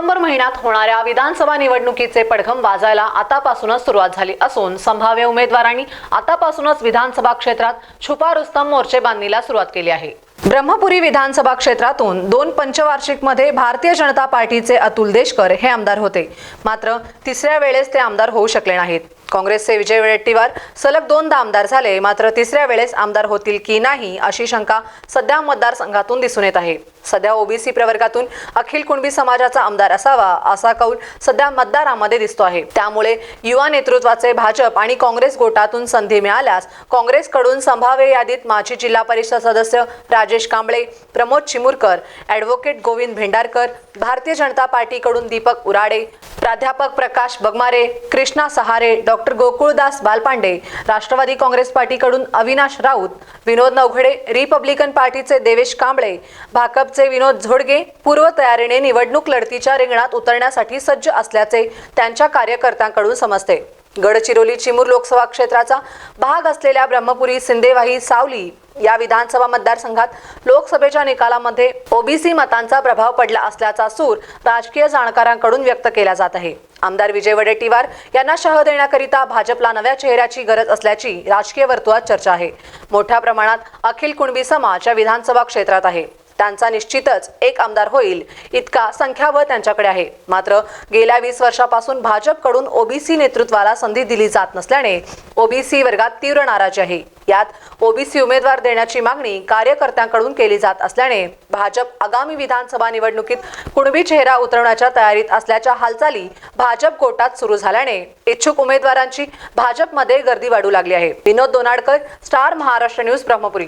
October महिन्यात होणाऱ्या विधानसभा निवडणुकीचे पडघम वाजायला आतापासूनच सुरुवात झाली असून संभाव्य उमेदवारांनी आतापासूनच विधानसभा क्षेत्रात छुपा रुस्तम मोर्चे बांधणीला सुरुवात केली आहे. ब्रह्मपुरी विधानसभा क्षेत्रातून दोन पंचवार्षिकमध्ये भारतीय जनता पार्टीचे अतुल देशकर हे आमदार होते. मात्र तिसऱ्या वेळेस ते आमदार होऊ शकले नाहीत. काँग्रेसचे विजय वडेट्टीवार सलग दोनदा आमदार झाले. मात्र तिसऱ्या वेळेस आमदार होतील की नाही अशी शंका सध्या मतदारसंघातून दिसून येत आहे. सध्या ओबीसी प्रवर्गातून अखिल कुणबी समाजाचा आमदार असावा असा कौल सध्या मतदारामध्ये दिसतो आहे. त्यामुळे युवा नेतृत्वाचे भाजप आणि काँग्रेस गोटातून संधी मिळाल्यास काँग्रेसकडून संभाव्य यादीत माजी जिल्हा परिषद सदस्य राजेश कांबळे प्रमोद चिमुरकर ॲडव्होकेट गोविंद भेंडारकर भारतीय जनता पार्टीकडून दीपक उराडे प्राध्यापक प्रकाश बगमारे कृष्णा सहारे डॉ. डॉक्टर गोकुळदास बालपांडे राष्ट्रवादी काँग्रेस पार्टीकडून अविनाश राऊत विनोद नवघडे रिपब्लिकन पार्टीचे देवेश कांबळे भाकपचे विनोद झोडगे पूर्वतयारीने निवडणूक लढतीच्या रिंगणात उतरण्यासाठी सज्ज असल्याचे त्यांच्या कार्यकर्त्यांकडून समजते. गडचिरोली चिमूर लोकसभा क्षेत्राचा भाग असलेल्या ब्रह्मपुरी सिंदेवाही सावली या विधानसभा मतदारसंघात लोकसभेच्या निकालामध्ये ओबीसी मतांचा प्रभाव पडला असल्याचा सूर राजकीय जाणकारांकडून व्यक्त केला जात आहे. आमदार विजय वडेट्टीवार यांना शह देण्याकरिता भाजपला नव्या चेहऱ्याची गरज असल्याची राजकीय वर्तुळात चर्चा आहे. मोठ्या प्रमाणात अखिल कुणबी समाज या विधानसभा क्षेत्रात आहे. त्यांचा निश्चितच एक आमदार होईल. इतका संख्याबळ त्यांच्याकडे आहे. मात्र गेल्या वीस वर्षापासून भाजपकडून ओबीसी नेतृत्वाला संधी दिली जात नसल्याने ओबीसी वर्गात तीव्र नाराजी आहे. यात ओबीसी उमेदवार देण्याची मागणी कार्यकर्त्यांकडून केली जात असल्याने भाजप आगामी विधानसभा निवडणुकीत कुणबी चेहरा उतरवण्याच्या तयारीत असल्याच्या हालचाली भाजप कोटात सुरू झाल्याने इच्छुक उमेदवारांची भाजपमध्ये गर्दी वाढू लागली आहे. Vinod Donadkar Star Maharashtra news Brahmapuri.